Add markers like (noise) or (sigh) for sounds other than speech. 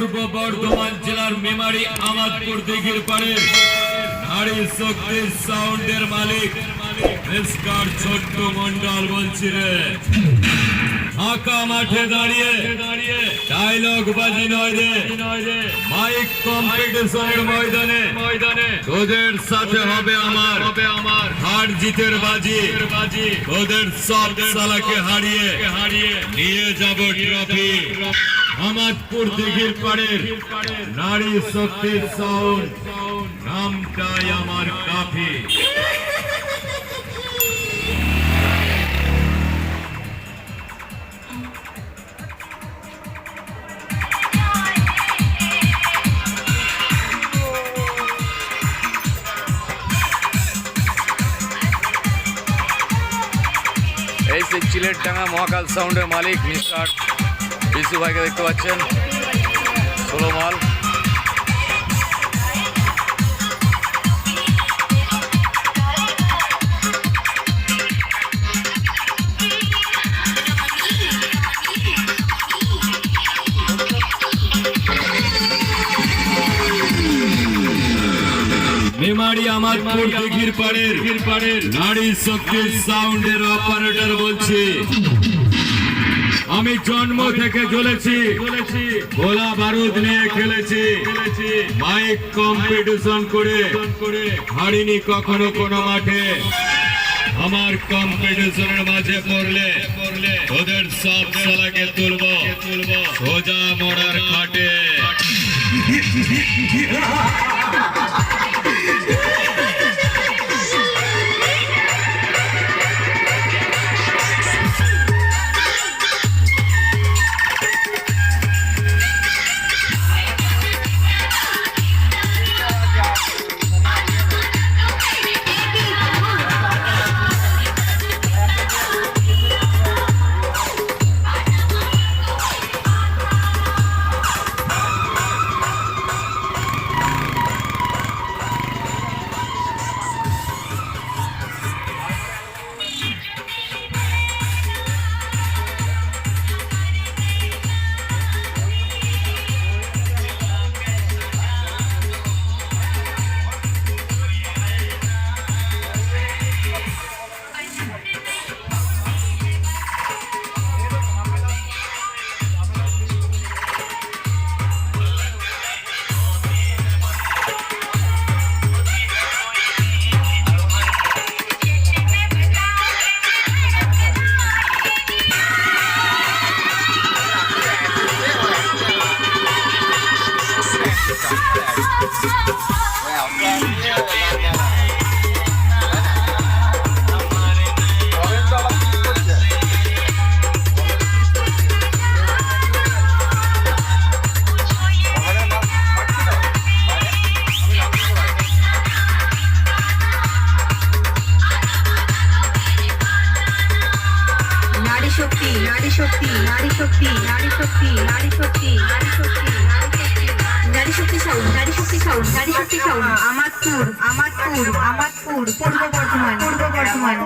পূর্ব বর্ধমান জেলার মেমারি আমাদপুর দিঘির পাড়ে নারী শক্তি সাউন্ডের মালিক মিস্টার ছোট্ট মন্ডল বলছি রে। ফাঁকা মাঠে দাঁড়িয়ে দাঁড়িয়ে ডায়লগ বাজি নয় রে। মাইক কম্পিটিশনের ময়দানে ময়দানে তোদের সাথে হবে আমার হবে আমার হার জিতের বাজি। বাজি তোদের সব সালাকে হারিয়ে হারিয়ে নিয়ে যাব ট্রফি আমাদপুর দিঘির পাড়ের নারী শক্তির সাউন্ড নামটাই আমার কাফি। এই সেই চিলের ডাঙ্গা মহাকাল সাউন্ডের মালিক মিস্টার বিশু ভাইকে দেখতে পাচ্ছেন। ষোলো মাল মেমারি আমাদপুর দিঘির পাড়ের নারী শক্তির সাউন্ডের অপারেটর বলছি। আমি জন্ম থেকে চলেছি গোলা বারুদ নিয়ে খেলেছি। মাইক কম্পিটিশন করে। হারিনি কখনো কোনো মাঠে। আমার কম্পিটিশনের মাঝে পড়লে পড়লে ওদের সব সালাকে তুলবো। তুলবো। সোজা মোড়ার খাটে। (laughs) শক্তি নারী শক্তি নারী শক্তি নারী শক্তি নারী শক্তি নারী শক্তি নারী Shakti sound Nari Shakti sound Nari Shakti sound Amadpur Amadpur Amadpur Purba Bardhaman. পূর্ব বর্ধমান।